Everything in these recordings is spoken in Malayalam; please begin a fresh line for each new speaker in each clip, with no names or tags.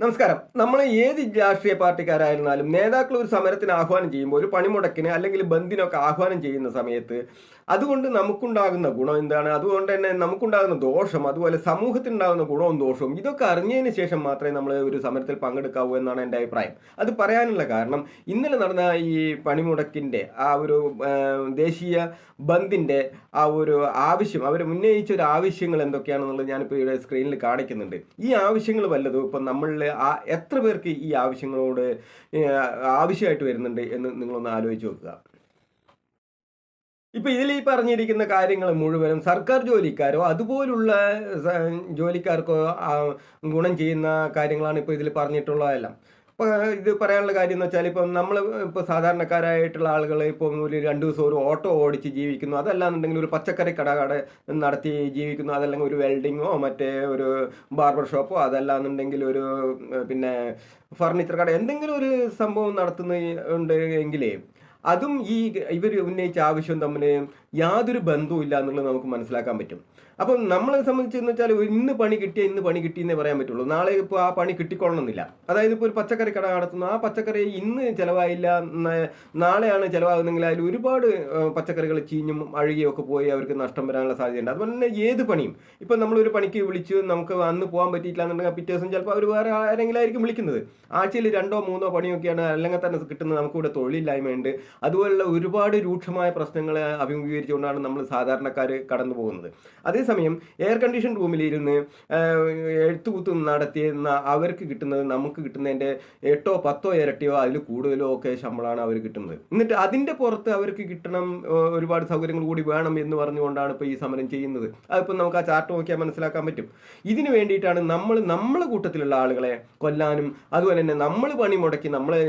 നമസ്കാരം. നമ്മൾ ഏത് രാഷ്ട്രീയ പാർട്ടിക്കാരായിരുന്നാലും നേതാക്കൾ ഒരു സമരത്തിന് ആഹ്വാനം ചെയ്യുമ്പോൾ ഒരു പണിമുടക്കിന് അല്ലെങ്കിൽ ബന്ദിനൊക്കെ ആഹ്വാനം ചെയ്യുന്ന സമയത്ത് അതുകൊണ്ട് നമുക്കുണ്ടാകുന്ന ഗുണം എന്താണ്? അതുകൊണ്ട് തന്നെ നമുക്കുണ്ടാകുന്ന ദോഷം അതുപോലെ സമൂഹത്തിനുണ്ടാകുന്ന ഗുണവും ദോഷവും ഇതൊക്കെ അറിഞ്ഞതിന് ശേഷം മാത്രമേ നമ്മൾ ഒരു സമരത്തിൽ പങ്കെടുക്കാവൂ എന്നാണ് എന്റെ അഭിപ്രായം. അത് പറയാനുള്ള കാരണം ഇന്നലെ നടന്ന ഈ പണിമുടക്കിന്റെ ആ ഒരു ദേശീയ ബന്ദിന്റെ ആ ഒരു ആവശ്യം അവർ ഉന്നയിച്ച ഒരു ആവശ്യങ്ങൾ എന്തൊക്കെയാണെന്നുള്ളത് ഞാനിപ്പോൾ ഇവിടെ സ്ക്രീനിൽ കാണിക്കുന്നുണ്ട്. ഈ ആവശ്യങ്ങൾ വല്ലതും ഇപ്പം ആ എത്ര പേർക്ക് ഈ ആവശ്യങ്ങളോട് ആവശ്യമായിട്ട് വരുന്നുണ്ട് എന്ന് നിങ്ങളൊന്ന് ആലോചിച്ച് നോക്കുക. ഇപ്പൊ ഇതിൽ ഈ പറഞ്ഞിരിക്കുന്ന കാര്യങ്ങൾ മുഴുവനും സർക്കാർ ജോലിക്കാരോ അതുപോലുള്ള ജോലിക്കാർക്കോ ഗുണം ചെയ്യുന്ന കാര്യങ്ങളാണ് ഇപ്പോൾ ഇതിൽ പറഞ്ഞിട്ടുള്ളതെല്ലാം. ഇത് പറയാനുള്ള കാര്യം എന്ന് വെച്ചാൽ ഇപ്പം നമ്മൾ ഇപ്പോൾ സാധാരണക്കാരായിട്ടുള്ള ആളുകൾ ഇപ്പോൾ ഒരു രണ്ട് ദിവസം ഒരു ഓട്ടോ ഓടിച്ച് ജീവിക്കുന്നു. അതല്ലാന്നുണ്ടെങ്കിൽ ഒരു പച്ചക്കറി കട കട നടത്തി ജീവിക്കുന്നു. അതല്ലെങ്കിൽ ഒരു വെൽഡിങ്ങോ മറ്റേ ഒരു ബാർബർ ഷോപ്പോ അതല്ലാന്നുണ്ടെങ്കിൽ ഒരു പിന്നെ ഫർണിച്ചർ കട എന്തെങ്കിലും ഒരു സംഭവം നടത്തുന്നുണ്ട് എങ്കിലേ അതും ഈ ഇവർ ഉന്നയിച്ച ആവശ്യം തമ്മിൽ യാതൊരു ബന്ധവും ഇല്ല എന്നുള്ളത് നമുക്ക് മനസ്സിലാക്കാൻ പറ്റും. അപ്പം നമ്മളെ സംബന്ധിച്ച് എന്ന് വെച്ചാൽ ഇന്ന് പണി കിട്ടിയ ഇന്ന് പണി കിട്ടിയെന്നേ പറയാൻ പറ്റുള്ളൂ. നാളെ ഇപ്പോൾ ആ പണി കിട്ടിക്കൊള്ളണമെന്നില്ല. അതായത് ഇപ്പോൾ ഒരു പച്ചക്കറി കട നടത്തുന്നു. ആ പച്ചക്കറി ഇന്ന് ചിലവായില്ല. നാളെയാണ് ചിലവാകുന്നെങ്കിൽ അതിൽ ഒരുപാട് പച്ചക്കറികൾ ചീഞ്ഞും അഴുകിയും ഒക്കെ പോയി അവർക്ക് നഷ്ടം വരാനുള്ള സാധ്യതയുണ്ട്. അതുപോലെ തന്നെ ഏത് പണിയും. ഇപ്പം നമ്മളൊരു പണിക്ക് വിളിച്ചു നമുക്ക് അന്ന് പോകാൻ പറ്റിയില്ല എന്നുണ്ടെങ്കിൽ പിറ്റേ ദിവസം ചിലപ്പോൾ അവർ വേറെ ആരെങ്കിലും ആയിരിക്കും വിളിക്കുന്നത്. ആഴ്ചയിൽ രണ്ടോ മൂന്നോ പണിയൊക്കെയാണ് അല്ലെങ്കിൽ തന്നെ കിട്ടുന്നത്. നമുക്കിവിടെ തൊഴിലില്ലായ്മയുണ്ട്. അതുപോലുള്ള ഒരുപാട് രൂക്ഷമായ പ്രശ്നങ്ങളെ പ്രശ്നങ്ങൾ അഭിമുഖീകരിച്ചുകൊണ്ടാണ് നമ്മൾ സാധാരണക്കാർ കടന്നു പോകുന്നത്. അതേസമയം എയർ കണ്ടീഷൻ റൂമിൽ ഇരുന്ന് എഴുത്തുകുത്ത് നടത്തിയെന്ന അവർക്ക് കിട്ടുന്നത് നമുക്ക് കിട്ടുന്നതിന്റെ എട്ടോ പത്തോ ഇരട്ടിയോ അതിൽ കൂടുതലോ ഒക്കെ ശമ്പളമാണ് അവർ കിട്ടുന്നത്. എന്നിട്ട് അതിന്റെ പുറത്ത് അവർക്ക് കിട്ടണം ഒരുപാട് സൗകര്യങ്ങൾ കൂടി വേണം എന്ന് പറഞ്ഞുകൊണ്ടാണ് ഇപ്പോൾ ഈ സമരം ചെയ്യുന്നത്. അതിപ്പോൾ നമുക്ക് ആ ചാർട്ട് നോക്കിയാൽ മനസ്സിലാക്കാൻ പറ്റും. ഇതിനു വേണ്ടിയിട്ടാണ് നമ്മൾ നമ്മളെ കൂട്ടത്തിലുള്ള ആളുകളെ കൊല്ലാനും അതുപോലെ തന്നെ നമ്മൾ പണി മുടക്കി നമ്മളെ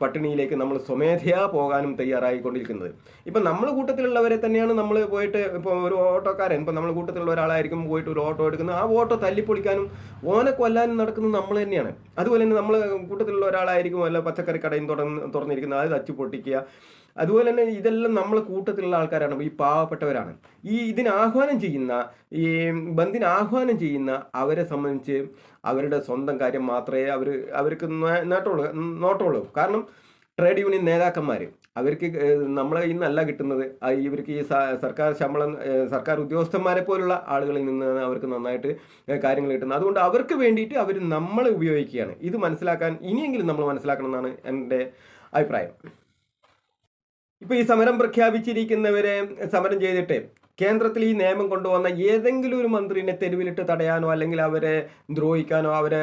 പട്ടിണിയിലേക്ക് നമ്മൾ സ്വമേധയാ പോകാനും തയ്യാറായിക്കൊണ്ടിരിക്കുന്നത്. ഇപ്പം നമ്മൾ കൂട്ടത്തിലുള്ളവരെ തന്നെയാണ് നമ്മൾ പോയിട്ട് ഇപ്പോൾ ഒരു ഓട്ടോക്കാരൻ ഇപ്പോൾ നമ്മൾ കൂട്ടത്തിലുള്ള ഒരാളായിരിക്കും പോയിട്ട് ഒരു ഓട്ടോ എടുക്കുന്നത്. ആ ഓട്ടോ തല്ലിപ്പൊളിക്കാനും ഓനെ കൊല്ലാനും നടക്കുന്നത് നമ്മൾ തന്നെയാണ്. അതുപോലെ തന്നെ നമ്മൾ കൂട്ടത്തിലുള്ള ഒരാളായിരിക്കും അല്ല പച്ചക്കറി കടയും തുറന്ന് തുറന്നിരിക്കുന്നത്. അത് തച്ചു പൊട്ടിക്കുക. അതുപോലെ തന്നെ ഇതെല്ലാം നമ്മൾ കൂട്ടത്തിലുള്ള ആൾക്കാരാണ്. ഈ പാവപ്പെട്ടവരാണ്. ഈ ഇതിന് ആഹ്വാനം ചെയ്യുന്ന ഈ ബന്ധിന് ആഹ്വാനം ചെയ്യുന്ന അവരെ സംബന്ധിച്ച് അവരുടെ സ്വന്തം കാര്യം മാത്രമേ അവർ അവർക്ക് നേട്ടമുള്ളൂ നോട്ടമുള്ളൂ. കാരണം ട്രേഡ് യൂണിയൻ നേതാക്കന്മാർ അവർക്ക് നമ്മളെ ഇന്നല്ല കിട്ടുന്നത്. ഇവർക്ക് ഈ സർക്കാർ ശമ്പളം സർക്കാർ ഉദ്യോഗസ്ഥന്മാരെ പോലുള്ള ആളുകളിൽ നിന്നാണ് അവർക്ക് നന്നായിട്ട് കാര്യങ്ങൾ കിട്ടുന്നത്. അതുകൊണ്ട് അവർക്ക് വേണ്ടിയിട്ട് അവർ നമ്മളെ ഉപയോഗിക്കുകയാണ്. ഇത് മനസ്സിലാക്കാൻ ഇനിയെങ്കിലും നമ്മൾ മനസ്സിലാക്കണം എന്നാണ് എന്റെ അഭിപ്രായം. ഇപ്പൊ ഈ സമരം പ്രഖ്യാപിച്ചിരിക്കുന്നവരെ സമരം ചെയ്തിട്ട് കേന്ദ്രത്തിൽ ഈ നിയമം കൊണ്ടുവന്ന ഏതെങ്കിലും ഒരു മന്ത്രിനെ തെരുവിലിട്ട് തടയാനോ അല്ലെങ്കിൽ അവരെ ദ്രോഹിക്കാനോ അവരെ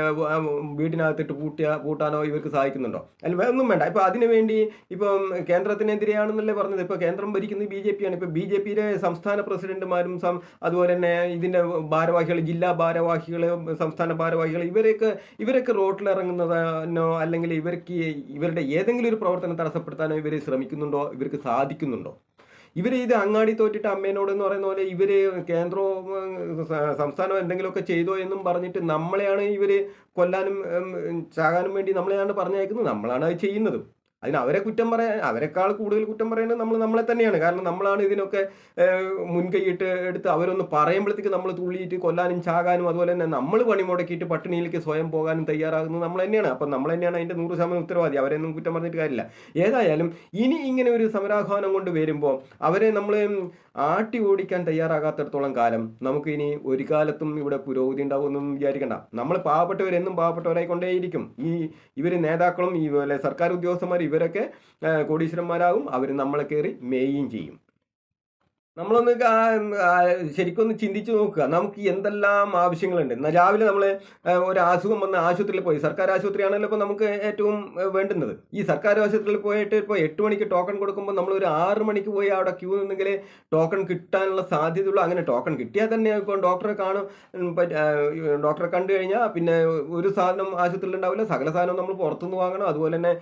വീടിനകത്തിട്ട് പൂട്ടിയ പൂട്ടാനോ ഇവർക്ക് സാധിക്കുന്നുണ്ടോ? അല്ല ഒന്നും വേണ്ട. ഇപ്പൊ അതിനുവേണ്ടി ഇപ്പം കേന്ദ്രത്തിനെതിരെയാണെന്നല്ലേ പറഞ്ഞത്. ഇപ്പൊ കേന്ദ്രം ഭരിക്കുന്നത് ബി ജെ പി ആണ് ഇപ്പൊ ബി ജെ പിയിലെ സംസ്ഥാന പ്രസിഡന്റുമാരും സം- അതുപോലെ തന്നെ ഇതിന്റെ ഭാരവാഹികൾ ജില്ലാ ഭാരവാഹികൾ സംസ്ഥാന ഭാരവാഹികൾ ഇവരെയൊക്കെ ഇവരൊക്കെ റോട്ടിലിറങ്ങുന്നതിനോ അല്ലെങ്കിൽ ഇവർക്ക് ഇവരുടെ ഏതെങ്കിലും ഒരു പ്രവർത്തനം തടസ്സപ്പെടുത്താനോ ഇവർ ശ്രമിക്കുന്നുണ്ടോ? ഇവർക്ക് സാധിക്കുന്നുണ്ടോ? ഇവർ ഇത് അങ്ങാടി തോറ്റിട്ട് അമ്മേനോട് എന്ന് പറയുന്ന പോലെ ഇവർ കേന്ദ്രവും സംസ്ഥാനവും എന്തെങ്കിലുമൊക്കെ ചെയ്തോ എന്നും പറഞ്ഞിട്ട് നമ്മളെയാണ് ഇവർ കൊല്ലാനും ചാകാനും വേണ്ടി നമ്മളെയാണ് പറഞ്ഞയക്കുന്നത്. നമ്മളാണ് അത് ചെയ്യുന്നത്. അതിന് അവരെ കുറ്റം പറയാൻ അവരെക്കാൾ കൂടുതൽ കുറ്റം പറയുന്നത് നമ്മൾ നമ്മളെ തന്നെയാണ്. കാരണം നമ്മളാണ് ഇതിനൊക്കെ മുൻകൈയിട്ട് എടുത്ത് അവരൊന്ന് പറയുമ്പോഴത്തേക്ക് നമ്മൾ തുള്ളിയിട്ട് കൊല്ലാനും ചാകാനും അതുപോലെ തന്നെ നമ്മൾ പണി മുടക്കിയിട്ട് പട്ടിണിയിലേക്ക് സ്വയം പോകാനും തയ്യാറാകുന്നത് നമ്മൾ തന്നെയാണ്. അപ്പം നമ്മൾ തന്നെയാണ് അതിന്റെ നൂറ് ശതമാനം ഉത്തരവാദി. അവരെയൊന്നും കുറ്റം പറഞ്ഞിട്ട് കാര്യമില്ല. ഏതായാലും ഇനി ഇങ്ങനെ ഒരു സമരാഹ്വാനം കൊണ്ട് വരുമ്പോൾ അവരെ നമ്മൾ ആട്ടി ഓടിക്കാൻ തയ്യാറാകാത്തിടത്തോളം കാലം നമുക്ക് ഇനി ഒരു കാലത്തും ഇവിടെ പുരോഗതി ഉണ്ടാവുമെന്നൊന്നും വിചാരിക്കണ്ട. നമ്മൾ പാവപ്പെട്ടവരെന്നും പാവപ്പെട്ടവരായിക്കൊണ്ടേയിരിക്കും. ഈ ഇവർ നേതാക്കളും ഈ സർക്കാർ ഉദ്യോഗസ്ഥന്മാർ ഇവരൊക്കെ കോടീശ്വരന്മാരാകും. അവർ നമ്മളെ കയറി മേയും ചെയ്യും. നമ്മളൊന്ന് ശരിക്കൊന്ന് ചിന്തിച്ചു നോക്കുക. നമുക്ക് എന്തെല്ലാം ആവശ്യങ്ങളുണ്ട്? എന്നാൽ രാവിലെ നമ്മൾ ഒരു അസുഖം വന്ന് ആശുപത്രിയിൽ പോയി. സർക്കാർ ആശുപത്രിയാണല്ലോ ഇപ്പോൾ നമുക്ക് ഏറ്റവും വേണ്ടുന്നത്. ഈ സർക്കാർ ആശുപത്രിയിൽ പോയിട്ട് ഇപ്പോൾ എട്ട് മണിക്ക് ടോക്കൺ കൊടുക്കുമ്പോൾ നമ്മൾ ഒരു ആറ് മണിക്ക് പോയി അവിടെ ക്യൂ നിന്നെങ്കിൽ ടോക്കൺ കിട്ടാനുള്ള സാധ്യതയുള്ളൂ. അങ്ങനെ ടോക്കൺ കിട്ടിയാൽ തന്നെ ഇപ്പോൾ ഡോക്ടറെ കാണും. ഡോക്ടറെ കണ്ടു കഴിഞ്ഞാൽ പിന്നെ ഒരു സാധനം ആശുപത്രിയിൽ ഉണ്ടാവില്ല. സകല സാധനവും നമ്മൾ പുറത്തുനിന്ന് വാങ്ങണം. അതുപോലെ തന്നെ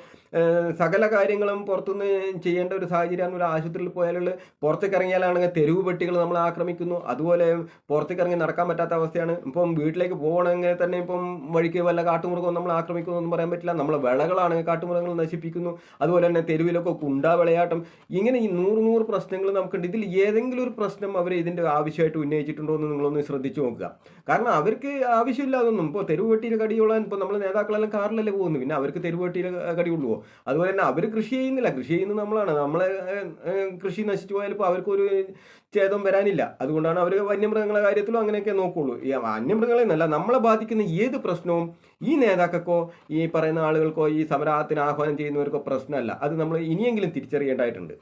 സകല കാര്യങ്ങളും പുറത്തുനിന്ന് ചെയ്യേണ്ട ഒരു സാഹചര്യമാണ് ഒരു ആശുപത്രിയിൽ പോയാലുള്ള പുറത്തേക്ക് ഇറങ്ങിയാലാണെങ്കിൽ തന്നെ തെരുവ് പെട്ടികൾ നമ്മൾ ആക്രമിക്കുന്നു. അതുപോലെ പുറത്തേക്ക് ഇറങ്ങി നടക്കാൻ പറ്റാത്ത അവസ്ഥയാണ്. ഇപ്പം വീട്ടിലേക്ക് പോകണമെങ്കിൽ തന്നെ ഇപ്പം വഴിക്ക് വല്ല കാട്ടുമൃഗവും നമ്മൾ ആക്രമിക്കുന്നു എന്ന് പറയാൻ പറ്റില്ല. നമ്മളെ വിളകളാണ് കാട്ടുമൃഗങ്ങൾ നശിപ്പിക്കുന്നു. അതുപോലെ തന്നെ തെരുവിലൊക്കെ കുണ്ടാ വിളയാട്ടം. ഇങ്ങനെ ഈ നൂറ് നൂറ് പ്രശ്നങ്ങൾ നമുക്കുണ്ട്. ഇതിൽ ഏതെങ്കിലും ഒരു പ്രശ്നം അവർ ഇതിന്റെ ആവശ്യമായിട്ട് ഉന്നയിച്ചിട്ടുണ്ടോ എന്ന് നിങ്ങളൊന്ന് ശ്രദ്ധിച്ചു നോക്കുക. കാരണം അവർക്ക് ആവശ്യമില്ലാതൊന്നും ഇപ്പോൾ തെരുവ് വെട്ടിയിൽ കടിയോളാൻ ഇപ്പോൾ നമ്മൾ നേതാക്കളെല്ലാം കാറിലല്ലേ പോകുന്നു പിന്നെ അവർക്ക് തെരുവ് വെട്ടിയിൽ കടിയുള്ളുവോ അതുപോലെ തന്നെ അവർ കൃഷി ചെയ്യുന്നില്ല. കൃഷി ചെയ്യുന്നത് നമ്മളാണ്. നമ്മളെ കൃഷി നശിച്ചു പോയാൽ ഇപ്പോൾ അവർക്കൊരു ഛേദം വരാനില്ല. അതുകൊണ്ടാണ് അവർ വന്യമൃഗങ്ങളെ കാര്യത്തിലും അങ്ങനെയൊക്കെ നോക്കുള്ളൂ. ഈ വന്യമൃഗങ്ങളെ എന്നല്ല നമ്മളെ ബാധിക്കുന്ന ഏത് പ്രശ്നവും ഈ നേതാക്കൾക്കോ ഈ പറയുന്ന ആളുകൾക്കോ ഈ സമരത്തിന് ആഹ്വാനം ചെയ്യുന്നവർക്കോ പ്രശ്നമല്ല. അത് നമ്മൾ ഇനിയെങ്കിലും തിരിച്ചറിയേണ്ടതായിട്ടുണ്ട്.